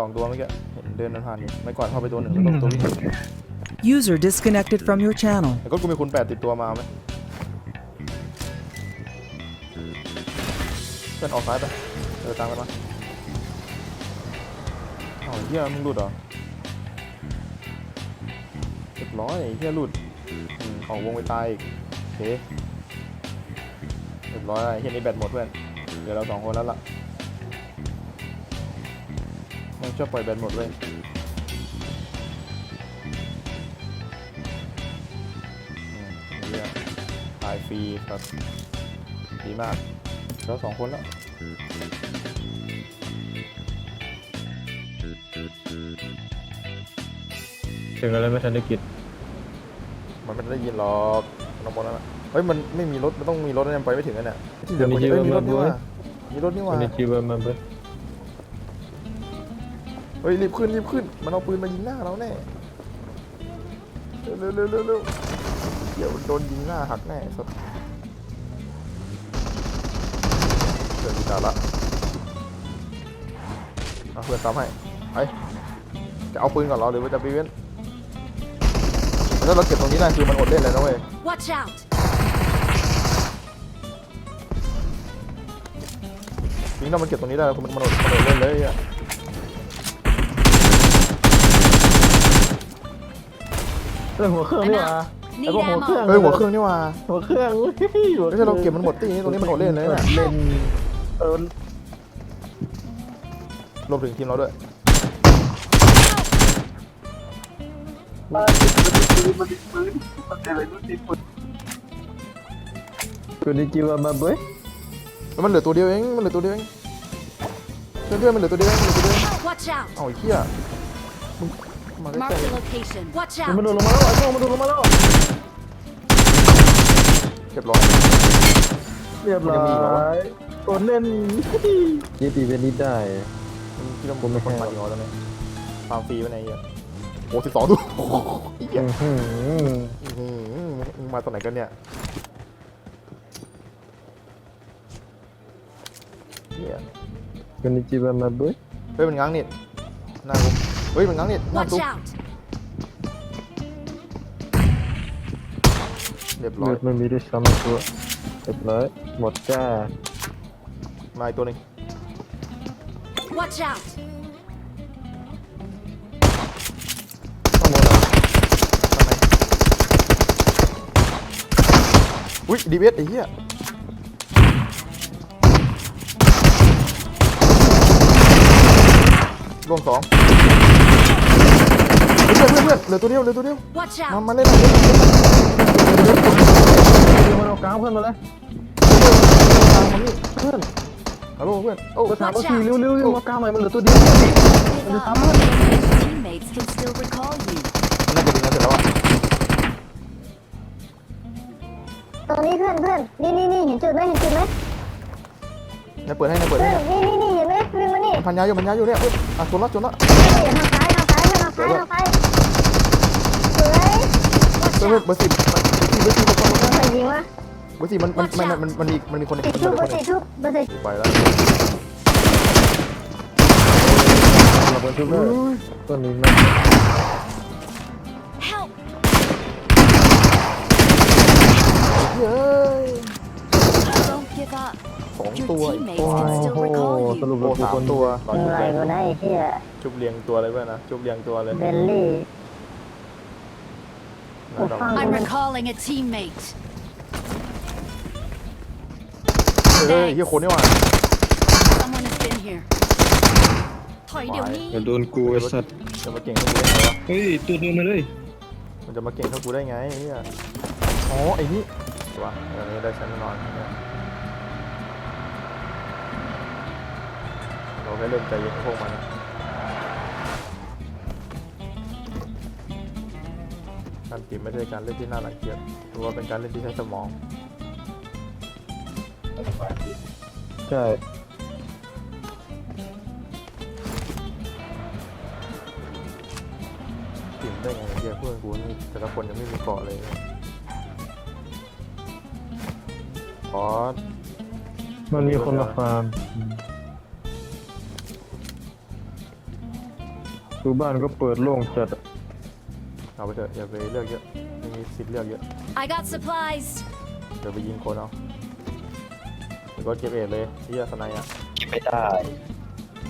สองตัวเมื่อกี้เห็นเดินผ่านอยู่ไม่ก่อนเข้าไปตัวหนึ่งแล้วก็ตัววิ่ง User disconnected from your channel. แต่ก็กูมีคุณแปดติดตัวมาไหมเพื่อนออกซ้ายไปเออตามกันมาเอ้าไอ้เฮียมึงหลุดเหรอเรียบร้อยไอ้เฮียหลุดอืมออกวงไปตายอีกโอเคเรียบร้อยไอ้เฮียนี่แบตหมดเพื่อนเหลือเราสองคนแล้วล่ะ มันชอบปล่อยแบตหมดเลยอืมไอ้เฮียตายฟรีครับ ดีมากเราสองคนแล้ว ถึงอะไรไม่ทันได้กินมันไม่ได้ยินหรอกน้องบอลนั่นน่ะเฮ้ยมันไม่มีรถ มันต้องมีรถนะเนี่ยไปไม่ถึงกันเนี่ยที่เหลือคนจะเอ้ยมีรถนี่หว่ามีรถนี่หคว่านนี้จีบมาเบิ้ล เฮ้ยรีบขึ้นรีบขึ้น มันเอาปืนมายิงหน้าเราแน่ เร็วเร็วเร็วเร็วเดี๋ยวโดนยิงหน้าหักแน่สัสเพื่อนกีตาร์ละเอาเพื่อนตามให้ไปจะเอาปืนก่อนเหรอหรือว่าจะไปเว้นถ้าเราเก็บตรงนี้ได้คือมันอดเล่นเลยนะเว้ย Watch out! จริงถ้ามันเก็บตรงนี้ได้แล้วมันมันอดมันอดเล่นเลยอะ เรื่องหัวเครื่องนี่หว่า Need แล้วก็หัวเครื่อง ammo. เฮ้ยหัวเครื่องนี่หว่าหัวเครื่องหัวคไม่ใช่เราเก็บมันหมดตีนี้ตรงนี้มันอดเล่นเลยนะเล่นเออรวมถึงทีมเราด้วยคนนี้จีบมาเบิ้ลแล้วมันเหลือตัวเดียวเองมันเหลือตัวเดียวเองเพื่อนเพื่อนๆมันเหลือตัวเดียวเองมันเหลือตัวเดียวเอง Watch out! เอาไอ้เหี้ยมึง มาใก Mark ล้ the location. Watch มัน out! โดนลงมาแล้วไอ้พวกมันโดนลงมาแล้วๆเรียบร้อย เรียบร้มันยังมีอีกเหรอวะอยกดเล่น ยี่ปีเป็นนิดได้มึงคิดว่าผมเป็นคนมันอยู่เหรอตอนนี้ฟาร์มฟรีไว้ไหนเหี้ยโอ้สิบสองตัวโอ้โหเหี้ยอื้อหืออื้อหือมึงมาตอนไหนกันเนี่ยเหี้ย คนนี้จีบมาเบิ้ลเฮ้ยมันง้างนิดหน้ากู เฮ้ยมันง้างนิดหน้า Watch ตุ๊ out! เรียบร้อเลืยอดไม่มีด้วยซ้ำตัวเรียบร้อยหมดจ้ามาอีกตัวหนึง Watch out! ข้างบนเหรอข้างในอุ้ยดีเวสไอ้เหี้ยรวมสอง เฮ้ยเพื่อนเพื่อนเพื่อนเหลือตัวเดียวเหลือตัวเดียว Watch มา out! มาเล่นหน่อยเล่นหน่อยเล่นหน่อยเดี๋ยวมันเอากลางเพื่อนมาเลยตามมานี่เพื่อนฮัลโหลเพื่อนโอ้ก็ถามว่า Watch ที out เร็วๆเร็วมากลางหน่อยมันเหลือตัวเดียว Give up. Teammates can still recall you. น่าจะดีนะเสร็จแล้วอะตรงนี้เพื่อนเพื่อนนี่นี่นี่เห็นจุดไหมเห็นจุดไหมนายเปิดให้นายเปิดเพื่ให้อนเนี่ยนี่นี่นี่เห็นไหมวิ่งมานี่พันยาอยู่พันยาอยู่เนี่ยเพื่อนอะชนละชนละนี่ทางซ้ายทางซ้ายทางซ้ายทางซ้ายสวย เพื่อนเพื่อนเบอร์สิบเบอร์สิบเบอร์สิบเบอร์สิบใครยิงวะเบอร์สิบมันมันมันมันมันมีมันมีคนติดมันทุบมีเบคอนร์หนึ่สี่งทุบเบอร์สี่ไปแล้วเราไปช่วยตัวนี้นะ Help! เฮ้ย Don't give up. สองตัวโอ้โหสรุปโอ้เราทุกสามตัวหลอดยิงชุบอะไรเรียงกูได้ไอ้เหี้ยชุบเรียงตัวเลยเพื่อนนะชุบเรียงตัวเลยเบ ลลี่น่าดอก I'm recalling a teammate. เฮ้ยเฮียคนนี่หว่า Someone has been here. ถอยเดี๋ยวนี้โดนกูไอ้สัตว์จะมาเก่งเท่ากูได้ไงวะเฮ้ยตัวเดินมาเลยมันจะมาเก่งเท่ากูได้ไงเฮียอ๋อไอ้นี่วะอันนี้ได้ชั้นแน่นอนเนี่ยเราแค่เริ่มใจเย็นกับพวกมันนะ การตีไม่ใช่การเล่นที่น่ารังเกียจหรือว่าเป็นการเล่นที่ใช้สมองใช่ติมได้ไงเฮียเพื่อนกูนี่แต่ละคนยังไม่มีเกาะเลยขอมันมีคนมาฟาร์มตูบ้านก็เปิดโล่งจัดอะ เอาไปเถอะอย่าไปเลือกเยอะไม่มีสิทธิ์เลือกเยอะ I got supplies. เดี๋ยวไปยิงคนเอาเดี๋ยวก็เก็บเอทเลยที่สไนด์อะเก็บไม่ได้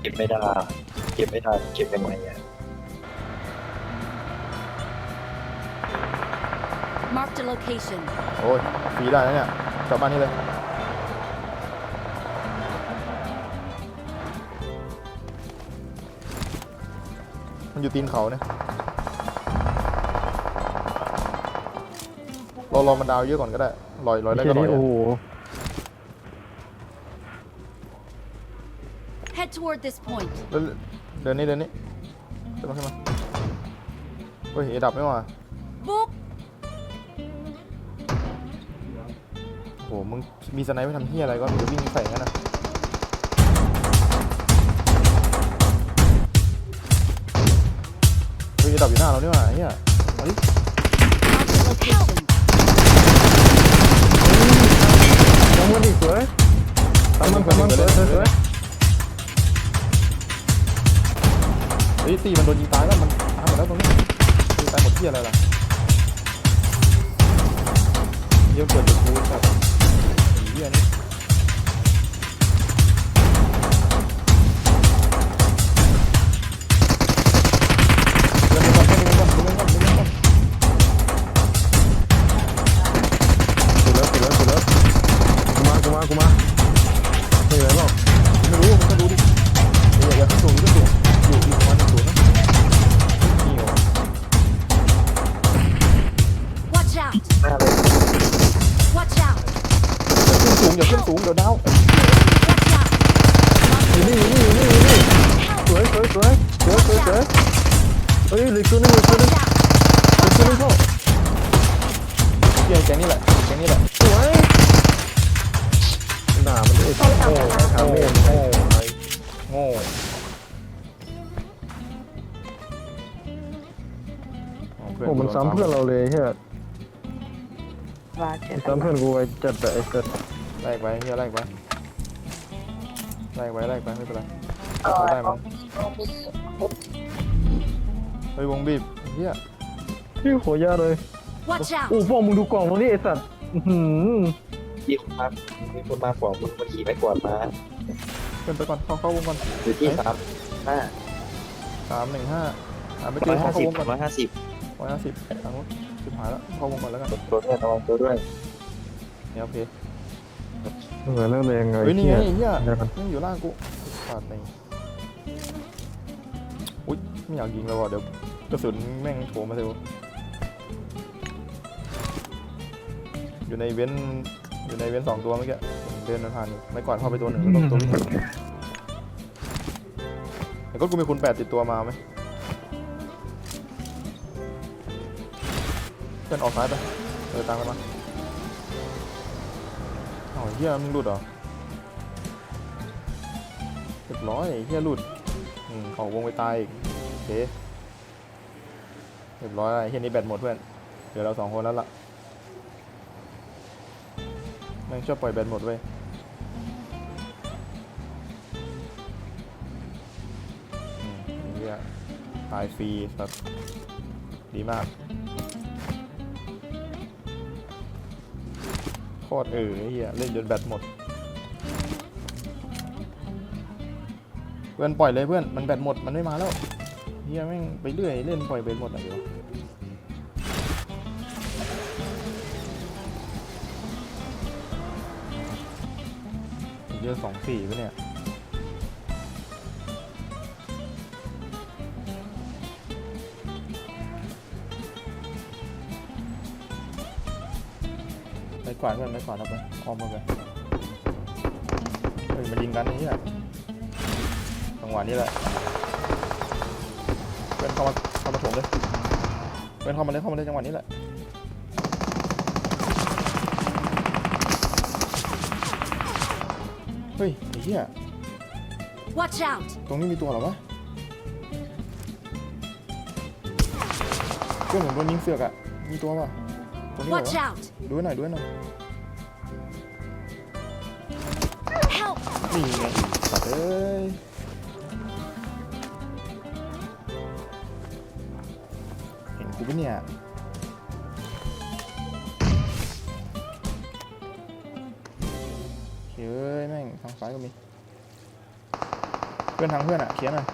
เก็บไม่ได้ เก็บไม่ได้ เก็บยังไงอะ Marked a location. โอ้ยฟรีได้นะเนี่ยกลับบ้านนี่เลย มันอยู่ตีนเขาเนี่ย รอรอมันดาวเยอะก่อนก็ได้ลอยลอยได้แค่ก็ลอนี้ยโอ้อะโห Head toward this point. เดินเดินนี่เดินนี่ขึ้นมาขึ้นมาเฮ้ยเอดับไม่ว่า Boop. โหมึงมีสไนป์ไม่ทำเฮียอะไรก็มีแต่วิ่งใส่งั้นนะเฮ้ยเอดับอยู่หน้าเรานี่หว่าเฮียมาดิ Marked a location. ที่มันโดนยิงตายแล้วมันตายหมดแล้วตรงนี้ยิงตายหมดที่อะไรล่ะเยอะเกินจะพูดแบบเยอะนี่ สวยเฮ้ยเหลืออกตัวนึงเหลืออกตัวนึงเหลืออกตัวนึงเข้าเฮียแกนี่แหละแกนี่แหละสวยด่ามันไอ้โง่ถามเองโง่ไอ้โง่อ๋อเพื่อนโอ้มันซ้ำเพื่อนเราเลยเฮียมันซ้ำเพื่อนกูไว้จัดแต่ไอ้สัสแลกไปเฮียแลกไปแลกไปแลกไปไม่เป็นไรเอาได้มั้ง เฮ้ยวงบีบเฮียพี่ขอยาเลย Watch โอ้ out. พ่อมึงดูกล่องตรงนี้ไอ้สัตว์อื้อหือมีคนมามีคนมาขวางมึงมันขี่ไม่กวาดมาเพื่อนไปก่อนเข้าเข้าวงก่อนอยู่ที่สามห้าสามหนึ่งห้าหาไม่เจร้ออยเข้าห้าสิบวงก่อนร้อยห้าสิบร้อยห้าสิบทางนู้นสิบหายแล้วเข้าวงก่อนแล้วกันตัวด้วยระวังตัวด้วยเนี่ยโอเคเหมือนเรื่องแรงไงเฮ้ยนี่เฮีไงยเฮียเดี๋ยวก่อนยังอยู่ล่างกูปาดไปอุ้ย ไม่อยากยิงแล้วว่ะเดี๋ยวกระสุนแม่งโผล่มาเร็วอยู่ในเว้นอยู่ในเว้นสองตัวเมื่อกี้ผมเดินผ่านอยู่ไม่กวาดเข้าไปตัวหนึ่งแล้วก็ตัวนี้เดี๋ยวก็กูมีคุณแปดติดตัวมาไหมเพื่อนออกซ้ายไปเออตามกันมาอ้าวเฮียมึงหลุดเหรอเรียบร้อยไอ้เฮียหลุดอืมของวงไปตายอีกโอ เคเรียบร้อยไอ้เฮียนี่แบตหมดเพื่อนเหลือเราสองคนแล้วล่ะแม่งชอบปล่อยแบตหมดเว้ยเฮียตายฟรีครับดีมากโคตรเออเฮียเล่นจนแบตหมด เพื่อนปล่อยเลยเพื่อน มันแบตหมด มันไม่มาแล้ว เฮียแม่งไปเรื่อยเล่นปล่อยแบตหมดอะไรวเยอะสองสี่ปะเนี่ยไม่กวาดเพื่อนไม่กวาดเอาไปออมมาไปเฮ้ยมันยิงกันไอ้เหี้ยจังหวะนี้แหละ เพื่อนเข้ามาเข้ามาถมเลยเพื่อนเข้ามาเลยเข้ามาเลยจังหวะนี้แหละเฮ้ยไอ้เหี้ย Watch out. ตรงนี้มีตัวเหรอวะเพื่อนผมโดนยิงเสือกอะมีตัวป่ะตรงนี้เหรอ Watch วะ out. ดูให้หน่อยดูให้หน่อย Help. นี่ไงสัตว์เอ้ย กูปะเนี่ยเฮ้ยแม่งทางซ้ายก็มี เพื่อนทางเพื่อนอะเขียนหน่อย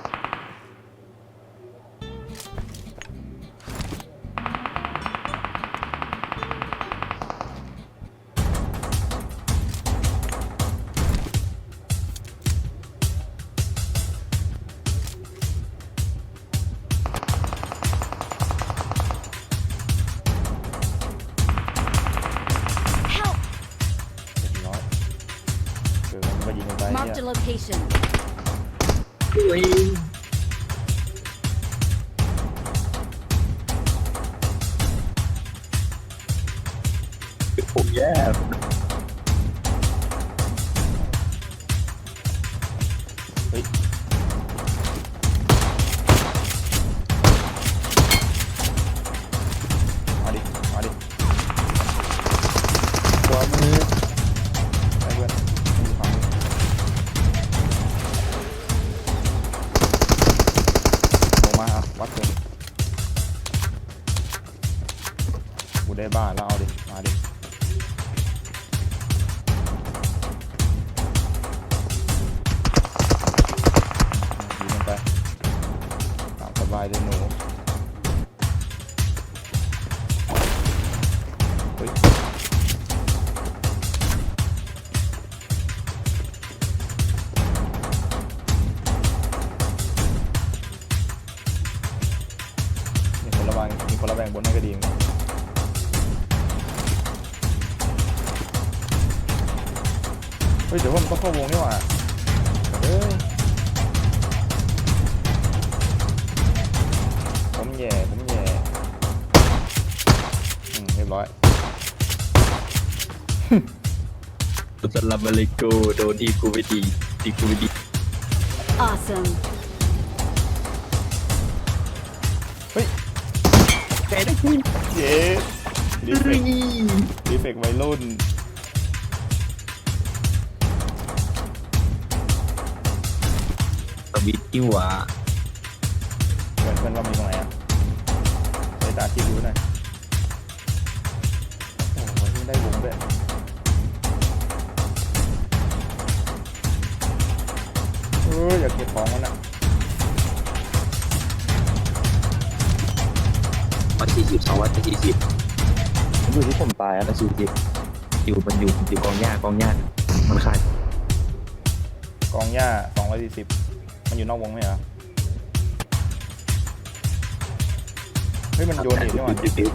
กูได้บ้าแล้วเอาดิ มาดิยิงไปตามสบายเลยหนูเฮ้ยมีคนระวังมีคนระแวงบนนั่นก็ดีเหมือนกัน ฮ้ยเดี๋ยวว่ามันต้องเข้าวงนี่หว่าเฮ้ยผมแย่ผมแย่อืมเรียบร้อยสลับมาเลยกูโดนทีกูไปดีทีกูไปดี Awesome. เฮ้ยแกได้ขึ้นเย้ดีเฟกต์ดีเฟกต์วัยรุ่น สวิตช์ที่หว่าเพื่อนเพื่อนว่ามีตรงไหนอะใช้ตาคิดดูหน่อยโอ้โหนี่ได้วงด้วยเอออยากเก็บของมันอะวันที่สิบสองวันที่สิบมันอยู่ที่ผมตายแล้วสี่สิบอยู่มันอยู่อยู่กองหญ้ากองหญ้ามันขาดกองหญ้า240 มันอยู่นอกวงไหมเหรอเฮ้ยมันโยนอีกนี่หว่าดิบดิบ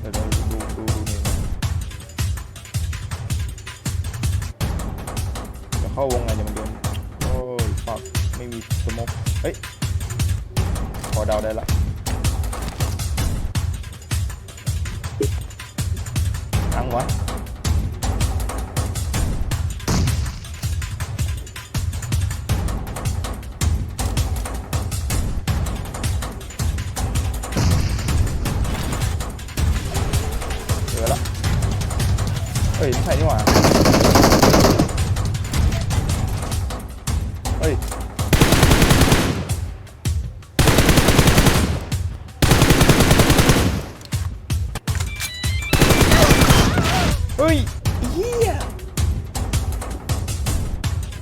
เดี๋ยวเราดูดูดูนี่ก่อนเข้าวงไงเดี๋ยวมันโดนโอ้ยฟักไม่มีสโมกเฮ้ยพอเดาได้ละอังวะ เฮ้ยไม่